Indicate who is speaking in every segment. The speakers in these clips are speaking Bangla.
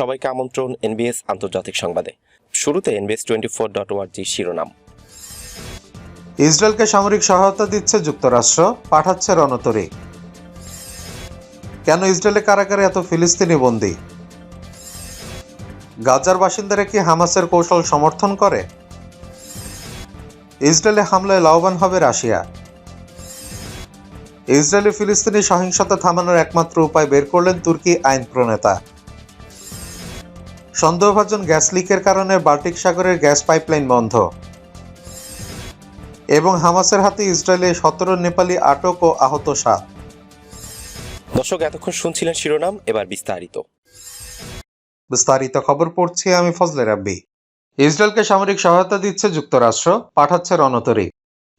Speaker 1: সবাইকে আমন্ত্রণ এনবিএস আন্তর্জাতিক সংবাদে শুরুতে NBS twenty four dot G শিরোনাম
Speaker 2: ইসরায়েলকে সামরিক সহায়তা দিচ্ছে যুক্তরাষ্ট্র পাঠাচ্ছে রণতরী কেন ইসরায়েলে কারাগারে এত ফিলিস্তিনি বন্দি গাজার বাসিন্দারা কি হামাসের কৌশল সমর্থন করে ইসরায়েলে হামলায় লাভবান হবে রাশিয়া ইসরায়েলে ফিলিস্তিনি সহিংসতা থামানোর একমাত্র উপায় বের করলেন তুর্কি আইন প্রণেতা সন্দেহভাজন গ্যাস লিকের কারণে বাল্টিক সাগরের গ্যাস পাইপলাইন বন্ধ এবং হামাসের হাতে ইসরায়েলে সতেরো নেপালি আটক ও আহত সাত
Speaker 1: দর্শক এতক্ষণ শুনছিলেন শিরোনাম এবার বিস্তারিত
Speaker 3: বিস্তারিত খবর পড়ছি আমি ফজলে রাব্বি ইসরায়েলকে সামরিক সহায়তা দিচ্ছে যুক্তরাষ্ট্র পাঠাচ্ছে রণতরী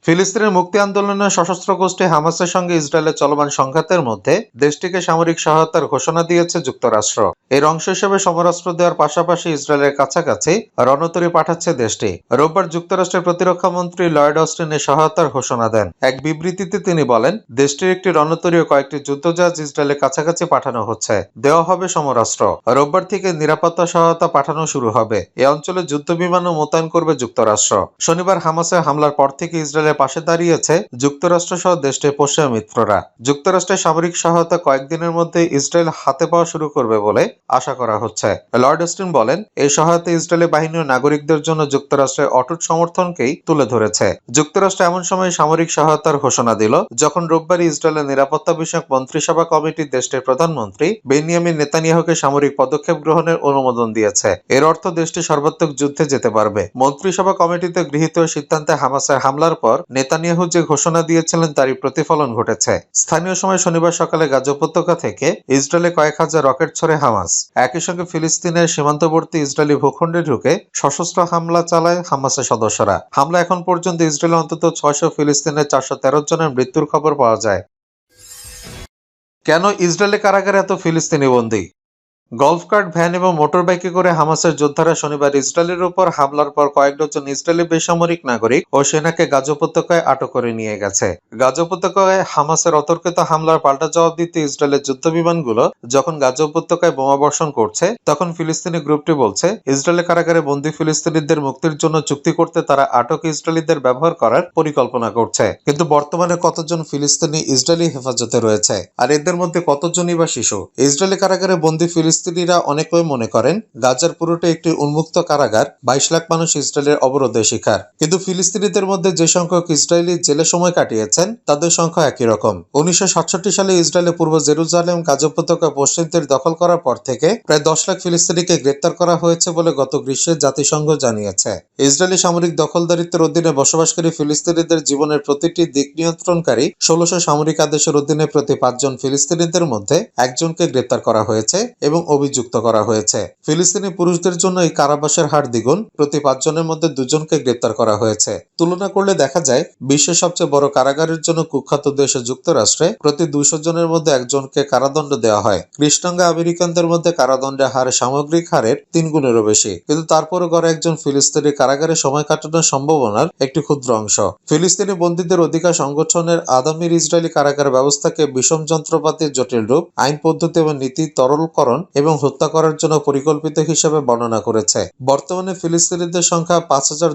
Speaker 3: ফিলিস্তিনের মুক্তি আন্দোলনের সশস্ত্র গোষ্ঠী হামাসের সঙ্গে ইসরায়েলের চলমান সংঘাতের মধ্যে দেশটিকে সামরিক সহায়তার ঘোষণা দিয়েছে যুক্তরাষ্ট্র এর অংশ হিসেবে সমরাস্ত্র দেওয়ার পাশাপাশি ইসরায়েলের কাছাকাছি রণতরি পাঠাচ্ছে দেশটি রোববার যুক্তরাষ্ট্রের প্রতিরক্ষা মন্ত্রী লয়েড অস্টিন এই সহায়তার ঘোষণা দেন এক বিবৃতিতে তিনি বলেন দেশটির একটি রণতরি ও কয়েকটি যুদ্ধজাহাজ ইসরায়েলের কাছাকাছি পাঠানো হচ্ছে দেওয়া হবে সমরাস্ত্র রোববার থেকে নিরাপত্তা সহায়তা পাঠানো শুরু হবে এ অঞ্চলে যুদ্ধ বিমানও মোতায়েন করবে যুক্তরাষ্ট্র শনিবার হামাসের হামলার পর থেকে ইসরায়েলের ইসরায়েলের পাশে দাঁড়িয়েছে যুক্তরাষ্ট্র সহ দেশটির পশ্চিমা মিত্ররা যুক্তরাষ্ট্রের সামরিক সহায়তা কয়েকদিনের মধ্যে ইসরায়েল হাতে পাওয়া শুরু করবে বলে আশা করা হচ্ছে লর্ড অস্টিন বলেন এই সহায়তা ইসরায়েলি বাহিনীর নাগরিকদের জন্য যুক্তরাষ্ট্রের অটুট সমর্থনকেই তুলে ধরেছে যুক্তরাষ্ট্র এমন সময় সামরিক সহায়তার ঘোষণা দিল যখন রোববার ইসরায়েলের নিরাপত্তা বিষয়ক মন্ত্রিসভা কমিটি দেশটির প্রধানমন্ত্রী বেনিয়ামিন নেতানিয়াহকে সামরিক পদক্ষেপ গ্রহণের অনুমোদন দিয়েছে এর অর্থ দেশটি সর্বাত্মক যুদ্ধে যেতে পারবে মন্ত্রিসভা কমিটিতে গৃহীত সিদ্ধান্তে হামাসের হামলার পর নেতানিয়াহু যে ঘোষণা দিয়েছিলেন তারই প্রতিফলন ঘটেছে স্থানীয় সময় শনিবার সকালে গাজা উপত্যকা থেকে ইসরায়েলে কয়েক হাজার রকেট ছড়ে হামাস একই সঙ্গে ফিলিস্তিনের সীমান্তবর্তী ইসরায়েলি ভূখণ্ডে ঢুকে সশস্ত্র হামলা চালায় হামাসের সদস্যরা হামলা এখন পর্যন্ত ইসরায়েলে অন্তত ছয়শ ফিলিস্তিনের চারশো তেরো জনের মৃত্যুর খবর পাওয়া যায়
Speaker 2: কেন ইসরায়েলে কারাগারে এত ফিলিস্তিনি বন্দী গল্ফ কার্ট ভ্যান এবং মোটর বাইকে করে হামাসের যোদ্ধারা শনিবার ইসরায়েলের উপর হামলার পর কয়েক ডজন ইসরায়েলি বেসামরিক নাগরিক ও সেনাকে গাজ উপত্যকায় আটক করে নিয়ে গেছে গাজ উপত্যকায় হামাসের অতর্কিত হামলার পাল্টা জবাব দিতে ইসরায়েলের যুদ্ধ বিমানগুলো যখন গাজ উপত্যকায় বোমাবর্ষণ করছে তখন ফিলিস্তিনি গ্রুপটি বলছে ইসরায়েলের কারাগারে বন্দি ফিলিস্তিনিদের মুক্তির জন্য চুক্তি করতে তারা আটক ইসরায়েলিদের ব্যবহার করার পরিকল্পনা করছে কিন্তু বর্তমানে কতজন ফিলিস্তিনি ইসরায়েলি হেফাজতে রয়েছে আর এদের মধ্যে কতজনই বা শিশু ইসরায়েলি কারাগারে বন্দি ফিলিস্তিন ফিলিস্তিনিরা অনেকেই মনে করেন গাজার পুরোটে একটি উন্মুক্ত কারাগার বাইশ লাখ মানুষ ইসরায়েলের অবরোধের শিকার কিন্তু ফিলিস্তিনিদের মধ্যে যে সংখ্যক ইসরায়েলি জেলে সময় কাটিয়েছেন তাদের সংখ্যা একই রকম উনিশশো সালে ইসরায়েলের পূর্ব জেরুজালেম গাজা পশ্চিমদের দখল করার পর থেকে প্রায় দশ লাখ ফিলিস্তিনিকে গ্রেপ্তার করা হয়েছে বলে গত গ্রীষ্মে জাতিসংঘ জানিয়েছে ইসরায়েলি সামরিক দখলদারিত্বের অধীনে বসবাসকারী ফিলিস্তিনিদের জীবনের প্রতিটি দিক নিয়ন্ত্রণকারী ষোলশ সামরিক আদেশের অধীনে প্রতি পাঁচজন ফিলিস্তিনিদের মধ্যে একজনকে গ্রেপ্তার করা হয়েছে এবং অভিযুক্ত করা হয়েছে ফিলিস্তিনি পুরুষদের জন্য এই কারাবাসের হার দ্বিগুণ প্রতি পাঁচজনের মধ্যে দুজনকে গ্রেপ্তার করা হয়েছে তুলনা করলে দেখা যায় বিশ্বের সবচেয়ে বড় কারাগারের জন্য কুখ্যাত দেশ যুক্তরাষ্ট্রে প্রতি দুশো জনের মধ্যে একজনকে কারাদণ্ড দেওয়া হয় কৃষ্ণাঙ্গা আমেরিকানদের মধ্যে কারাদণ্ডের হার সামগ্রিক হারের তিন গুণেরও বেশি কিন্তু তারপরও গড়ে একজন ফিলিস্তিনি কারাগারে সময় কাটানোর সম্ভাবনার একটি ক্ষুদ্র অংশ ফিলিস্তিনি বন্দীদের অধিকার সংগঠনের আদামির ইসরায়েলি কারাগার ব্যবস্থাকে বিষম যন্ত্রপাতির জটিল রূপ আইন পদ্ধতি এবং নীতি তরলকরণ এবং হত্যা করার জন্য পরিকল্পিত হিসেবে বর্ণনা করেছে বর্তমানে ফিলিস্তিনিদের সংখ্যা পাঁচ হাজার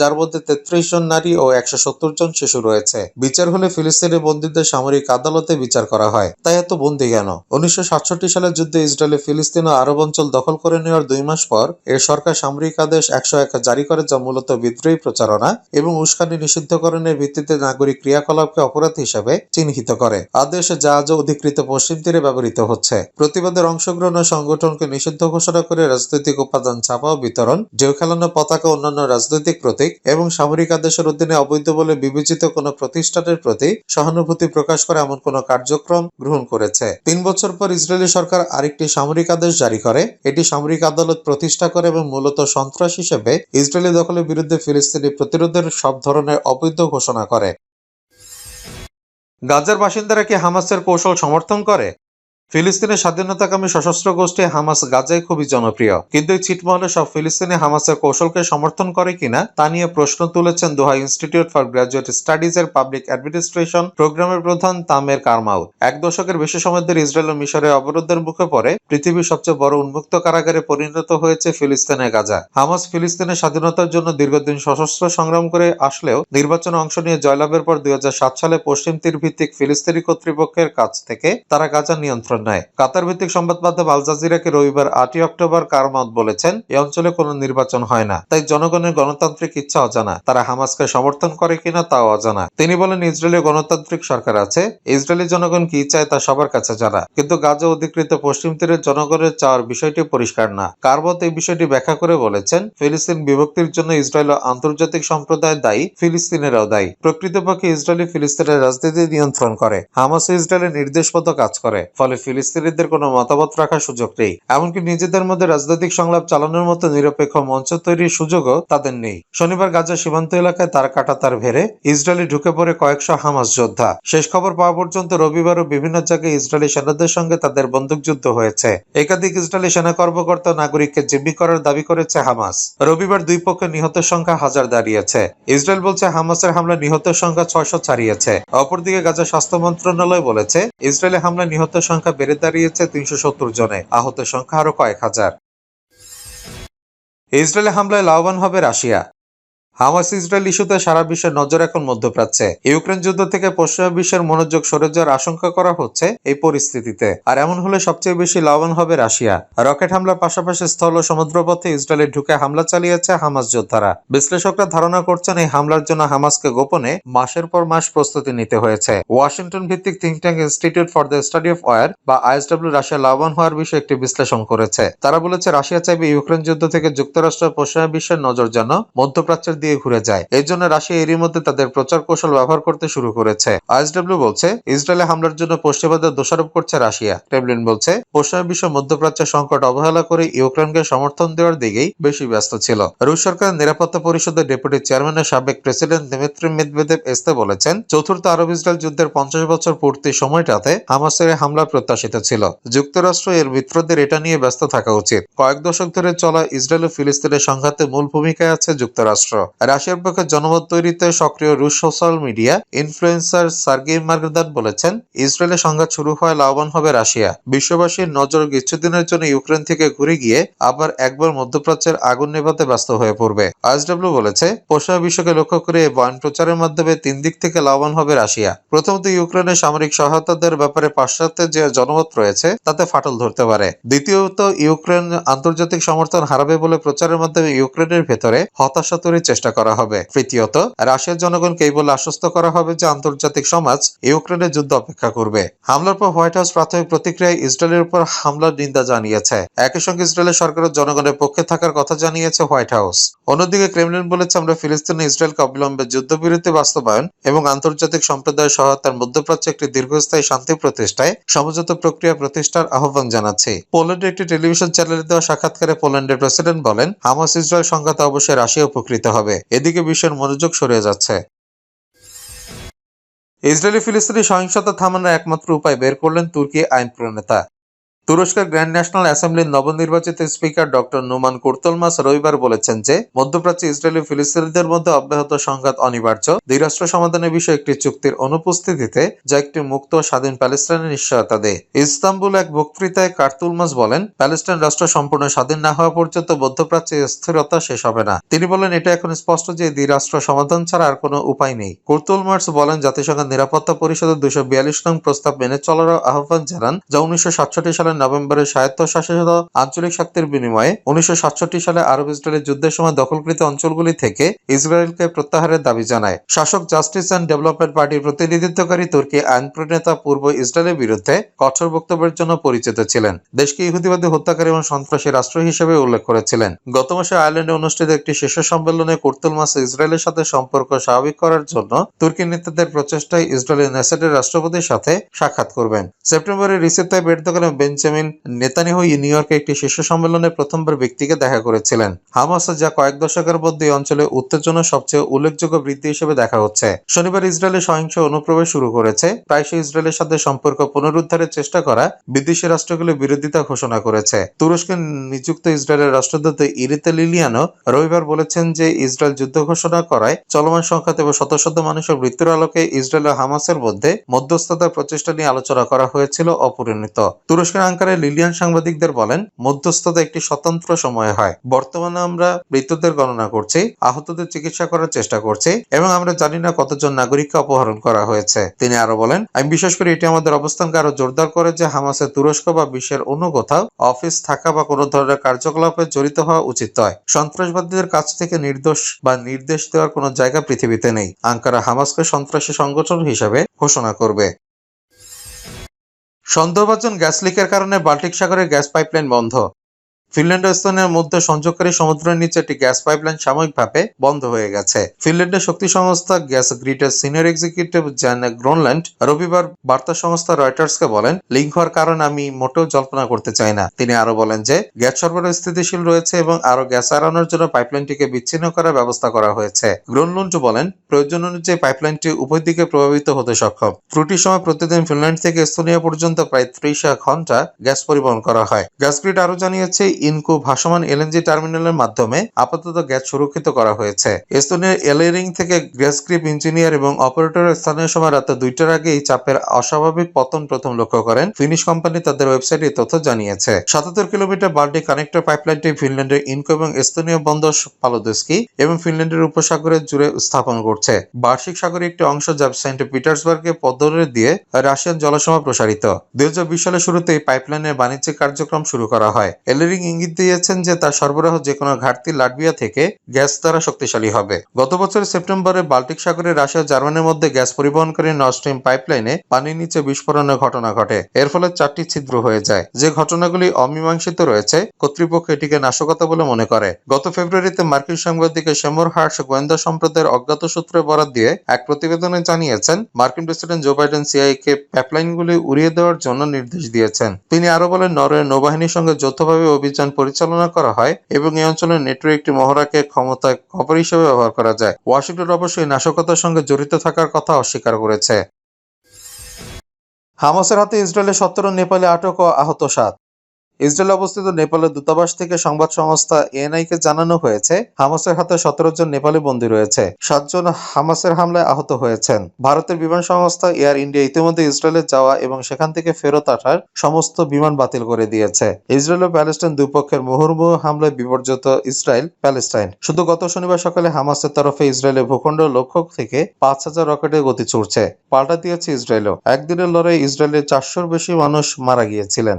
Speaker 2: যার মধ্যে তেত্রিশ জন নারী ও একশো সত্তর জন শিশু রয়েছে বিচার হলে ফিলিস্তিনি বন্দীদের সামরিক আদালতে বিচার করা হয় তাই এত বন্দী কেন উনিশশো সাতষট্টি সালের যুদ্ধে ইসরায়েলে ফিলিস্তিন ও আরব অঞ্চল দখল করে নেওয়ার দুই মাস পর এর সরকার সামরিক আদেশ একশো এক জারি করে যা মূলত বিদ্রোহী প্রচারণা এবং উস্কানি নিষিদ্ধকরণের ভিত্তিতে নাগরিক ক্রিয়াকলাপকে অপরাধ হিসেবে চিহ্নিত করে আদেশ যা আজও অধিকৃত পশ্চিম তীরে ব্যবহৃত হচ্ছে প্রতিবাদের অংশগ্রহণ সংগ্রহ সংগঠনকে নিষিদ্ধ ঘোষণা করে রাজনৈতিক উপাদান ছাপা ও বিতরণ ঢেউ খেলানো পতাকা অন্যান্য রাজনৈতিক প্রতীক এবং সামরিক আদেশের অধীনে অবৈধ বলে বিবেচিত কোন প্রতিষ্ঠানের প্রতি সহানুভূতি প্রকাশ করে এমন কোনো কার্যক্রম গ্রহণ করেছে তিন বছর পর ইসরায়েলি সরকার আরেকটি সামরিক আদেশ জারি করে এটি সামরিক আদালত প্রতিষ্ঠা করে এবং মূলত সন্ত্রাস হিসেবে ইসরায়েলি দখলের বিরুদ্ধে ফিলিস্তিনি প্রতিরোধের সব ধরনের অবৈধ ঘোষণা করে গাজার বাসিন্দারা কি হামাসের কৌশল সমর্থন করে ফিলিস্তিনের স্বাধীনতাকামী সশস্ত্র গোষ্ঠী হামাস গাজায় খুবই জনপ্রিয় কিন্তু এই ছিটমহলে সব ফিলিস্তিনি হামাসের কৌশলকে সমর্থন করে কিনা তা নিয়ে প্রশ্ন তুলেছেন Doha institute for graduate studies এর পাবলিক অ্যাডমিনিস্ট্রেশন প্রোগ্রামের প্রধান তামের কারমাউ এক দশকের বেশি সময় ধরে ইসরায়েল ও মিশরে অবরোধের মুখে পড়ে পৃথিবীর সবচেয়ে বড় উন্মুক্ত কারাগারে পরিণত হয়েছে ফিলিস্তিনের গাজা হামাস ফিলিস্তিনের স্বাধীনতার জন্য দীর্ঘদিন সশস্ত্র সংগ্রাম করে আসলেও নির্বাচনে অংশ নিয়ে জয়লাভের পর দুই সালে পশ্চিম তীর ভিত্তিক ফিলিস্তিনি কর্তৃপক্ষের কাছ থেকে তারা গাজা নিয়ন্ত্রণ নেয় কাতার ভিত্তিক সংবাদ মাধ্যম আল জাজিরাকে রবিবার আটই অক্টোবর কারমাত বলেছেন এ অঞ্চলে কোনো নির্বাচন হয় না তাই জনগণের গণতান্ত্রিক ইচ্ছা অজানা তারা হামাসকে সমর্থন করে কিনা তাও অজানা তিনি বলেন ইসরায়েলে গণতান্ত্রিক সরকার আছে ইসরায়েলি জনগণ কি চায় তা সবার কাছে জানা কিন্তু গাজা অধিকৃত পশ্চিম তীরের জনগণের চাওয়ার বিষয়টি পরিষ্কার না কারবত এই বিষয়টি ব্যাখ্যা করে বলেছেন ফিলিস্তিন বিভক্তির জন্য ইসরায়েল আন্তর্জাতিক সম্প্রদায় দায়ী ফিলিস্তিনেরাও দায়ী প্রকৃতপক্ষে ইসরায়েলি ফিলিস্তিনের রাজনীতি নিয়ন্ত্রণ করে হামাস ইসরায়েলের নির্দেশ মতো কাজ করে ফলে ফিলিস্তিনিদের কোনো মতামত রাখার সুযোগ নেই এমনকি নিজেদের মধ্যে রাজনৈতিক সংলাপ চালানোর মতো নিরপেক্ষ মঞ্চ তৈরির সুযোগও তাদের নেই শনিবার গাজা সীমান্ত এলাকায় তার কাটা তার ভেড়ে ইসরায়েলি ঢুকে পড়ে কয়েকশো হামাস যোদ্ধা শেষ খবর পাওয়া পর্যন্ত রবিবারও বিভিন্ন জায়গায় ইসরায়েলি সেনাদের সঙ্গে তাদের বন্দুকযুদ্ধ হয়েছে একাধিক ইসরায়েলি সেনা কর্মকর্তা নাগরিককে জিম্মি করার দাবি করেছে হামাস রবিবার দুই পক্ষের নিহতের সংখ্যা হাজার দাঁড়িয়েছে ইসরায়েল বলছে হামাসের হামলা নিহতের সংখ্যা ছয়শ ছাড়িয়েছে অপরদিকে গাজা স্বাস্থ্য মন্ত্রণালয় বলেছে ইসরায়েলে হামলা নিহতের সংখ্যা বেড়ে দাঁড়িয়েছে তিনশো সত্তর জনে আহতের সংখ্যা আরও কয়েক হাজার ইসরায়েলের হামলায় লাভবান হবে রাশিয়া হামাস ইসরায়েল ইস্যুতে সারা বিশ্বের নজর এখন মধ্যপ্রাচ্যে ইউক্রেন যুদ্ধ থেকে পশ্চিমা বিশ্বের মনোযোগ সরে যাওয়ার আশঙ্কা করা হচ্ছে এই পরিস্থিতিতে আর এমন হলে সবচেয়ে বেশি লাভবান হবে রাশিয়া রকেট হামলার পাশাপাশি স্থল ও সমুদ্রপথে ইসরায়েলে ঢুকে হামলা চালিয়েছে হামাস যোদ্ধারা বিশ্লেষকরা ধারণা করছেন এই হামলার জন্য হামাসকে গোপনে মাসের পর মাস প্রস্তুতি নিতে হয়েছে ওয়াশিংটন ভিত্তিক think tank institute for the study of war বা আইএসডব্লিউ রাশিয়া লাভবান হওয়ার বিষয়ে একটি বিশ্লেষণ করেছে তারা বলেছে রাশিয়া চাইবে ইউক্রেন যুদ্ধ থেকে যুক্তরাষ্ট্র পশ্চিমা বিশ্বের নজর যেন মধ্যপ্রাচ্যের দিয়ে ঘুরে যায় এর জন্য রাশিয়া এরই মধ্যে তাদের প্রচার কৌশল ব্যবহার করতে শুরু করেছে আইএসডব্লিউ বলছে ইসরায়েলে হামলার জন্য পশ্চিমবাদের দোষারোপ করছে রাশিয়া ক্রেমলিন বলছে পশ্চিমা বিশ্ব মধ্যপ্রাচ্যের সংকট অবহেলা করে ইউক্রেনকে সমর্থন দেওয়ার দিকেই বেশি ব্যস্ত ছিল রুশ সরকারের নিরাপত্তা পরিষদের ডেপুটি চেয়ারম্যানের সাবেক প্রেসিডেন্ট দিমিত্রি মেদভেদেব এস্তে বলেছেন চতুর্থ আরব ইসরায়েল যুদ্ধের পঞ্চাশ বছর পূর্তি সময়টাতে হামাসের হামলা প্রত্যাশিত ছিল যুক্তরাষ্ট্র এর মিত্রদের এটা নিয়ে ব্যস্ত থাকা উচিত কয়েক দশক ধরে চলা ইসরায়েল ও ফিলিস্তিনের সংঘাতে মূল ভূমিকায় আছে যুক্তরাষ্ট্র রাশিয়ার পক্ষে জনমত তৈরিতে সক্রিয় রুশ সোশ্যাল মিডিয়া ইনফ্লুয়েন্সার সার্গি মার্গদান বলেছেন ইসরায়েলের সংঘাত শুরু হয় লাভবান হবে রাশিয়া বিশ্ববাসীর নজর কিছুদিনের জন্য ইউক্রেন থেকে ঘুরে গিয়ে আবার একবার মধ্যপ্রাচ্যের আগুন নেভাতে ব্যস্ত হয়ে পড়বে আইএসডব্লিউ বলেছে পোষা বিশ্বকে লক্ষ্য করে বয়ন প্রচারের মাধ্যমে তিন দিক থেকে লাভবান হবে রাশিয়া প্রথমত ইউক্রেনের সামরিক সহায়তাদের ব্যাপারে পাশ্চাত্যের যে জনমত রয়েছে তাতে ফাটল ধরতে পারে দ্বিতীয়ত ইউক্রেন আন্তর্জাতিক সমর্থন হারাবে বলে প্রচারের মাধ্যমে ইউক্রেনের ভেতরে হতাশা তৈরির চেষ্টা চেষ্টা করা হবে তৃতীয়ত রাশিয়ার জনগণকে এই বলে আশ্বস্ত করা হবে যে আন্তর্জাতিক সমাজ ইউক্রেনের যুদ্ধ অপেক্ষা করবে হামলার পর হোয়াইট হাউস প্রাথমিক প্রতিক্রিয়ায় ইসরায়েলের উপর হামলার নিন্দা জানিয়েছে একই সঙ্গে ইসরায়েলের সরকারের জনগণের পক্ষে থাকার কথা জানিয়েছে হোয়াইট হাউস অন্যদিকে ক্রেমলিন বলেছে আমরা ফিলিস্তিনে ইসরায়েলকে অবিলম্বে যুদ্ধবিরতি বাস্তবায়ন এবং আন্তর্জাতিক সম্প্রদায়ের সহায়তার মধ্যপ্রাচ্যে একটি দীর্ঘস্থায়ী শান্তি প্রতিষ্ঠায় সমঝোত প্রক্রিয়া প্রতিষ্ঠার আহ্বান জানাচ্ছে পোল্যান্ডের একটি টেলিভিশন চ্যানেলে দেওয়া সাক্ষাৎকারে পোল্যান্ডের প্রেসিডেন্ট বলেন হামাস ইসরায়েল সংঘাতে অবশ্যই রাশিয়া উপকৃত হবে হবে এদিকে বিশ্বের মনোযোগ সরে যাচ্ছে ইসরায়েলি ফিলিস্তিনি সহিংসতা থামানোর একমাত্র উপায় বের করলেন তুর্কি আইন প্রণেতা তুরস্কের গ্র্যান্ড ন্যাশনাল অ্যাসেম্বলির নবনির্বাচিত স্পিকার ডক্টর নুমান কুর্তলমাস রবিবার বলেছেন যে মধ্যপ্রাচ্যে ইসরায়েলি ফিলিস্তিনিদের মধ্যে অব্যাহত সংঘাত অনিবার্য দ্বিরাষ্ট্র সমাধানের বিষয়ে একটি চুক্তির অনুপস্থিতিতে যা একটি মুক্ত স্বাধীন প্যালেস্টাইনের নিশ্চয়তা দেয় ইস্তাম্বুল এক বক্তৃতায় কার্তুলমাস বলেন প্যালেস্টাইন রাষ্ট্র সম্পূর্ণ স্বাধীন না হওয়া পর্যন্ত মধ্যপ্রাচ্যে স্থিরতা শেষ হবে না তিনি বলেন এটা এখন স্পষ্ট যে দ্বিরাষ্ট্র সমাধান ছাড়া আর কোনো উপায় নেই কুর্তুলমার্স বলেন জাতিসংঘের নিরাপত্তা পরিষদের দুশো বিয়াল্লিশ নং প্রস্তাব মেনে চলারও আহ্বান জানান যা উনিশশো সালে সালের নভেম্বরে স্বায়ত্তশাসিত আঞ্চলিক শক্তির বিনিময়ে উনিশশো সালে আরব ইসরায়েলের যুদ্ধের সময় দখলকৃত অঞ্চলগুলি থেকে ইসরায়েলকে প্রত্যাহারের দাবি জানায় শাসক জাস্টিস অ্যান্ড ডেভেলপমেন্ট পার্টির প্রতিনিধিত্বকারী তুর্কি আইন প্রণেতা পূর্ব ইসরায়েলের বিরুদ্ধে কঠোর বক্তব্যের জন্য পরিচিত ছিলেন দেশকে ইহুদিবাদী হত্যাকারী এবং সন্ত্রাসী রাষ্ট্র হিসেবে উল্লেখ করেছিলেন গত মাসে আয়ারল্যান্ডে অনুষ্ঠিত একটি শীর্ষ সম্মেলনে কুর্তুল মাসে ইসরায়েলের সাথে সম্পর্ক স্বাভাবিক করার জন্য তুর্কি নেতাদের প্রচেষ্টায় ইসরায়েলের নেসেটের রাষ্ট্রপতির সাথে সাক্ষাৎ করবেন সেপ্টেম্বরে রিসেপ্তায় তাইপ এরদোগান বেঞ্জ বেঞ্জামিন নেতানিহ নিউইয়র্কে একটি শীর্ষ সম্মেলনে প্রথমবার ব্যক্তিকে দেখা করেছিলেন হামাস যা কয়েক দশকের মধ্যে অঞ্চলে উত্তেজনা সবচেয়ে উল্লেখযোগ্য বৃদ্ধি হিসেবে দেখা হচ্ছে শনিবার ইসরায়েলে সহিংস অনুপ্রবেশ শুরু করেছে প্রায়শই ইসরায়েলের সাথে সম্পর্ক পুনরুদ্ধারের চেষ্টা করা বিদেশি রাষ্ট্রগুলির বিরোধিতা ঘোষণা করেছে তুরস্কে নিযুক্ত ইসরায়েলের রাষ্ট্রদূত ইরিতে লিলিয়ানো রবিবার বলেছেন যে ইসরায়েল যুদ্ধ ঘোষণা করায় চলমান সংখ্যাত এবং শত শত মানুষের মৃত্যুর আলোকে ইসরায়েল ও হামাসের মধ্যে মধ্যস্থতার প্রচেষ্টা নিয়ে আলোচনা করা হয়েছিল অপরিণত তুরস্কের আঙ্কারে লিলিয়ান সাংবাদিকদের বলেন মধ্যস্থতা একটি স্বতন্ত্র সময় হয় বর্তমানে আমরা মৃতদের গণনা করছি আহতদের চিকিৎসা করার চেষ্টা করছি এবং আমরা জানি না কতজন নাগরিককে অপহরণ করা হয়েছে তিনি আরো বলেন আমি বিশেষ করে এটি আমাদের অবস্থানকে আরো জোরদার করে যে হামাসের তুরস্ক বা বিশ্বের অন্য কোথাও অফিস থাকা বা কোনো ধরনের কার্যকলাপে জড়িত হওয়া উচিত নয় সন্ত্রাসবাদীদের কাছ থেকে নির্দোষ বা নির্দেশ দেওয়ার কোনো জায়গা পৃথিবীতে নেই আঙ্কারা হামাসকে সন্ত্রাসী সংগঠন হিসেবে ঘোষণা করবে সন্দেহভাজন গ্যাস লিকের কারণে বাল্টিক সাগরের গ্যাস পাইপলাইন বন্ধ ফিনল্যান্ড স্থানের মধ্যে সংযোগকারী সমুদ্রের নিচে একটি গ্যাস পাইপলাইন সাময়িকভাবে বন্ধ হয়ে গেছে ফিনল্যান্ডের শক্তি সংস্থা গ্যাস গ্রিডের সিনিয়র এক্সিকিউটিভ জ্যান গ্রোনল্যান্ড রবিবার বার্তা সংস্থা রয়টার্সকে বলেন লিঙ্ক হওয়ার কারণ আমি মোটেও জল্পনা করতে চাই না তিনি আরো বলেন যে গ্যাস সরবরাহ স্থিতিশীল রয়েছে এবং আরো গ্যাস এড়ানোর জন্য পাইপলাইনটিকে বিচ্ছিন্ন করার ব্যবস্থা করা হয়েছে গ্রোনল্যান্ড বলেন প্রয়োজন অনুযায়ী পাইপলাইনটি উভয় দিকে প্রভাবিত হতে সক্ষম ত্রুটির সময় প্রতিদিন ফিনল্যান্ড থেকে এস্তোনিয়া পর্যন্ত প্রায় ত্রিশ ঘন্টা গ্যাস পরিবহন করা হয় গ্যাস গ্রিড আরো জানিয়েছে ইনকো ভাসমান এলএনজি টার্মিনালের মাধ্যমে আপাতত গ্যাস সুরক্ষিত করা হয়েছে এস্তোনিয়ার এলেরিং থেকে গ্যাস গ্রিপ ইঞ্জিনিয়ার এবং অপারেটরের স্থানীয় সময় রাত দুইটার আগে এই চাপের অস্বাভাবিক পতন প্রথম লক্ষ্য করেন ফিনিশ কোম্পানি তাদের ওয়েবসাইটে তথ্য জানিয়েছে সাতাত্তর কিলোমিটার বার্ডে কানেক্টর পাইপলাইনটি ফিনল্যান্ডের ইনকো এবং এস্তোনীয় বন্দর পালোদস্কি এবং ফিনল্যান্ডের উপসাগরে জুড়ে স্থাপন করছে বার্ষিক সাগরের একটি অংশ যা সেন্ট পিটার্সবার্গে পদ্মরে দিয়ে রাশিয়ান জলসীমা প্রসারিত দুই সালের শুরুতে এই পাইপলাইনের বাণিজ্যিক কার্যক্রম শুরু করা হয় এলেরিং ইঙ্গিত দিয়েছেন যে তার সরবরাহ যে কোনো ঘাটতি লাটভিয়া থেকে গ্যাস দ্বারা শক্তিশালী হবে গত বছরের সেপ্টেম্বরে বাল্টিক সাগরে রাশিয়া জার্মানির মধ্যে গ্যাস পরিবহনকারী নস্ট্রিম পাইপলাইনে পানির নিচে বিস্ফোরণের ঘটনা ঘটে এর ফলে চারটি ছিদ্র হয়ে যায় যে ঘটনাগুলি অমীমাংসিত রয়েছে কর্তৃপক্ষ এটিকে নাশকতা বলে মনে করে গত ফেব্রুয়ারিতে মার্কিন সাংবাদিকের শেমর হার্স গোয়েন্দা সম্প্রদায়ের অজ্ঞাত সূত্রে বরাদ দিয়ে এক প্রতিবেদনে জানিয়েছেন মার্কিন প্রেসিডেন্ট জো বাইডেন সিআই কে পাইপলাইনগুলি উড়িয়ে দেওয়ার জন্য নির্দেশ দিয়েছেন তিনি আরো বলেন নরওয়ের নৌবাহিনীর সঙ্গে যৌথভাবে অভিযান অভিযান পরিচালনা করা হয় এবং এই অঞ্চলের নেটওয়ার্ক একটি মহড়াকে ক্ষমতা খবর হিসেবে ব্যবহার করা যায় ওয়াশিংটন অবশ্যই নাশকতার সঙ্গে জড়িত থাকার কথা অস্বীকার করেছে হামাসের হাতে ইসরায়েলের সত্তর নেপালে আটক ও আহত সাত ইসরায়েল অবস্থিত নেপালের দূতাবাস থেকে সংবাদ সংস্থা কে জানানো হয়েছে হামাসের হাতে সতেরো জন নেপালি বন্দী রয়েছে সাতজন হামাসের হামলায় আহত হয়েছেন ভারতের বিমান সংস্থা এয়ার ইন্ডিয়া ইতিমধ্যে ইসরায়েলে যাওয়া এবং সেখান থেকে ফেরত আসার সমস্ত বিমান বাতিল করে দিয়েছে ইসরায়েল ও প্যালেস্টাইন দুপক্ষের মুহুর্মুহ হামলায় বিপর্যত ইসরায়েল প্যালেস্টাইন শুধু গত শনিবার সকালে হামাসের তরফে ইসরায়েলের ভূখণ্ড লক্ষ্য থেকে পাঁচ হাজার রকেটের গতি ছুটছে পাল্টা দিয়েছে ইসরায়েলও একদিনের লড়াই ইসরায়েলের চারশোর বেশি মানুষ মারা গিয়েছিলেন